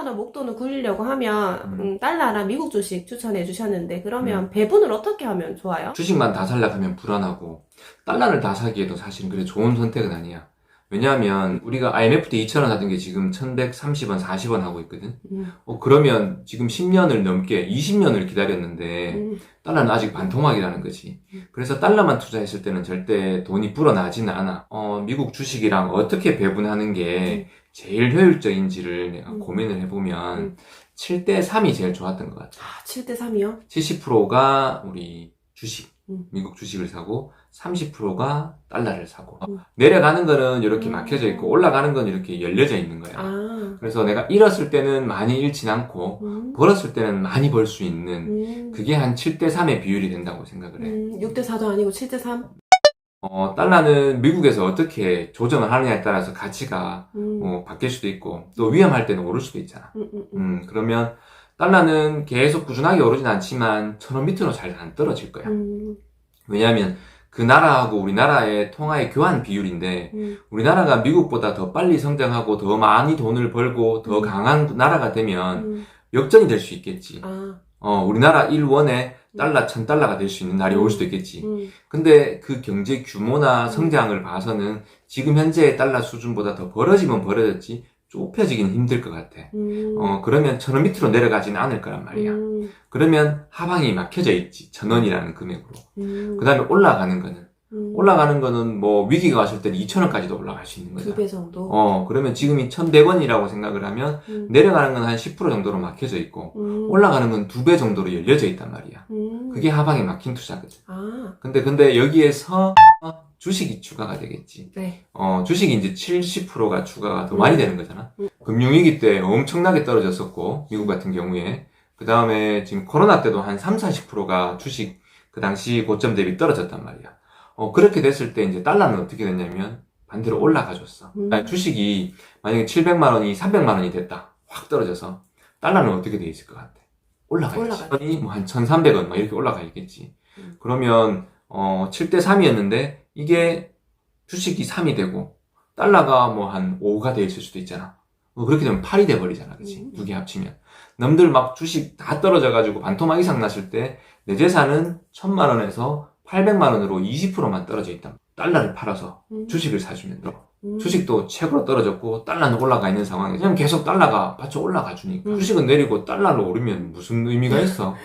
달러마다 목돈을 굴리려고 하면 음. 음, 달러랑 미국 주식 추천해 주셨는데 그러면 음. 배분을 어떻게 하면 좋아요? 주식만 다 살려고 하면 불안하고 달러를 다 사기에도 사실은 그래 좋은 선택은 아니야. 왜냐하면 우리가 IMF 때 2,000원 하던 게 지금 1,130원, 40원 하고 있거든. 음, 어, 그러면 지금 10년을 넘게 20년을 기다렸는데 음, 달러는 아직 반토막이라는 거지. 그래서 달러만 투자했을 때는 절대 돈이 불어나지는 않아. 어, 미국 주식이랑 어떻게 배분하는 게 제일 효율적인지를 내가 음. 고민을 해보면 음. 7대 3이 제일 좋았던 것 같아. 아, 7대 3이요? 70%가 우리 주식, 음. 미국 주식을 사고 30%가 달러를 사고 음. 내려가는 거는 이렇게 음. 막혀져 있고 올라가는 건 이렇게 열려져 있는 거야. 아, 그래서 내가 잃었을 때는 많이 잃진 않고 음, 벌었을 때는 많이 벌 수 있는 음, 그게 한 7대 3의 비율이 된다고 생각을 해. 음, 6대 4도 아니고 7대 3? 어, 달러는 미국에서 어떻게 조정을 하느냐에 따라서 가치가 음, 뭐 바뀔 수도 있고 또 위험할 때는 오를 수도 있잖아. 음, 음, 음. 음, 그러면 달러는 계속 꾸준하게 오르진 않지만 천 원 밑으로 잘 안 떨어질 거야. 음, 왜냐하면 그 나라하고 우리나라의 통화의 교환 비율인데 음, 우리나라가 미국보다 더 빨리 성장하고 더 많이 돈을 벌고 더 음. 강한 나라가 되면 음, 역전이 될 수 있겠지. 아, 어, 우리나라 1원에 달러 1000달러가 될 수 있는 날이 올 수도 있겠지. 음, 근데 그 경제 규모나 성장을 봐서는 지금 현재의 달러 수준보다 더 벌어지면 벌어졌지 좁혀지기는 힘들 것 같아. 음, 어, 그러면 천원 밑으로 내려가지는 않을 거란 말이야. 음, 그러면 하방이 막혀져 있지. 천원이라는 금액으로. 음, 그 다음에 올라가는 거는. 음, 올라가는 거는 뭐 위기가 왔을 때는 2천원까지도 올라갈 수 있는 거잖아. 두배 정도? 어, 그러면 지금이 1100원이라고 생각을 하면 음, 내려가는 건 한 10% 정도로 막혀져 있고 음, 올라가는 건 두 배 정도로 열려져 있단 말이야. 음, 그게 하방에 막힌 투자거든. 아, 근데 근데 여기에서 주식이 추가가 되겠지. 네. 어, 주식이 이제 70%가 추가가 더 많이 음. 되는 거잖아. 음. 금융위기 때 엄청나게 떨어졌었고, 미국 같은 경우에. 그 다음에 지금 코로나 때도 한 3, 40%가 주식 그 당시 고점 대비 떨어졌단 말이야. 어, 그렇게 됐을 때 이제 달러는 어떻게 됐냐면 반대로 올라가 줬어. 음. 아니, 주식이 만약에 700만 원이 300만 원이 됐다. 확 떨어져서. 달러는 어떻게 돼 있을 것 같아? 올라가야지. 올라가죠. 원이 뭐한 1,300원 막 이렇게 올라가 있겠지. 음. 그러면 어, 7대 3이었는데 이게 주식이 3이 되고 달러가 뭐 한 5가 돼 있을 수도 있잖아. 뭐 그렇게 되면 8이 돼 버리잖아. 그치? 음. 두개 합치면. 남들 막 주식 다 떨어져 가지고 반토막 이상 났을 때 내 재산은 1000만 원에서 800만 원으로 20%만 떨어져 있다. 달러를 팔아서 음, 주식을 사주면 돼. 음, 주식도 최고로 떨어졌고 달러는 올라가 있는 상황에 그냥 계속 달러가 받쳐 올라가 주니까 음. 주식은 내리고 달러로 오르면 무슨 의미가 있어?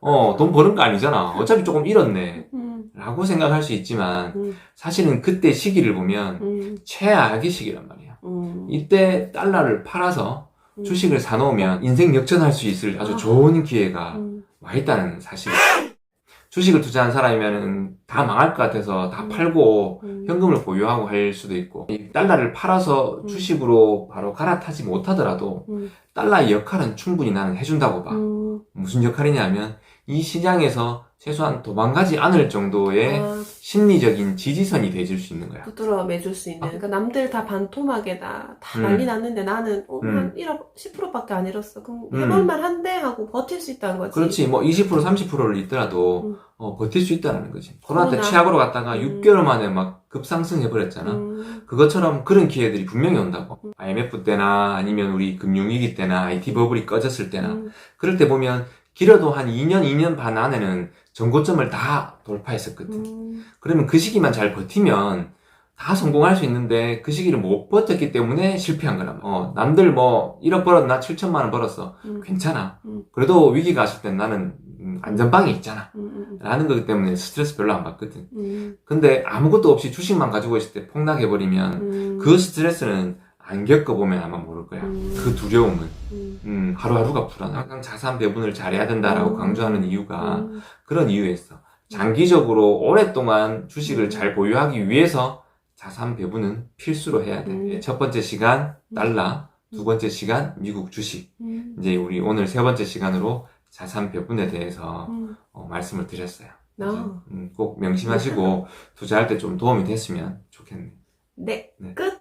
어, 돈 버는 거 아니잖아. 어차피 조금 잃었네. 음, 라고 생각할 수 있지만 음, 사실은 그때 시기를 보면 음, 최악의 시기란 말이야. 음, 이때 달러를 팔아서 음, 주식을 사놓으면 인생 역전할 수 있을 아주 아. 좋은 기회가 음, 와 있다는 사실. 주식을 투자한 사람이면은 다 망할 것 같아서 다 음. 팔고 음, 현금을 보유하고 할 수도 있고 이 달러를 팔아서 음. 주식으로 바로 갈아타지 못하더라도 음, 달러의 역할은 충분히 나는 해준다고 봐. 음, 무슨 역할이냐면 이 시장에서 최소한 도망가지 않을 정도의 아, 심리적인 지지선이 돼줄 수 있는 거야. 붙들어 매줄 수 있는. 그러니까 남들 다 반토막에 다 다 음. 난리 났는데 나는 어, 음. 한 1억 10%밖에 안 잃었어. 그럼 음. 해볼만 한데 하고 버틸 수 있다는 거지. 그렇지, 뭐 20% 30%를 있더라도 음. 어, 버틸 수 있다는 거지. 코로나 때. 최악으로 갔다가 음. 6개월 만에 막 급상승해 버렸잖아. 음, 그것처럼 그런 기회들이 분명히 온다고. 음. IMF 때나 아니면 우리 금융위기 때나 IT 버블이 꺼졌을 때나 음, 그럴 때 보면 길어도 한 2년, 2년 반 안에는 전고점을 다 돌파했었거든. 음, 그러면 그 시기만 잘 버티면 다 성공할 수 있는데 그 시기를 못 버텼기 때문에 실패한 거란 말이야. 어, 남들 뭐 1억 벌었나 7천만 원 벌었어. 음, 괜찮아. 음. 그래도 위기가 왔을 땐 나는 음, 안전방이 있잖아. 음, 라는 거기 때문에 스트레스 별로 안 받거든. 음, 근데 아무것도 없이 주식만 가지고 있을 때 폭락해버리면 음, 그 스트레스는 안 겪어보면 아마 모를 거야. 음. 그 두려움은. 음, 음, 하루하루가 불안해. 항상 자산 배분을 잘해야 된다라고 음. 강조하는 이유가 음, 그런 이유였어. 장기적으로 오랫동안 주식을 음. 잘 보유하기 위해서 자산 배분은 필수로 해야 돼. 음. 예, 첫 번째 시간 달러, 두 번째 시간 미국 주식. 음, 이제 우리 오늘 세 번째 시간으로 자산 배분에 대해서 음. 어, 말씀을 드렸어요. 아, 음, 꼭 명심하시고 투자할 때 좀 도움이 됐으면 좋겠네요. 네, 네. 끝.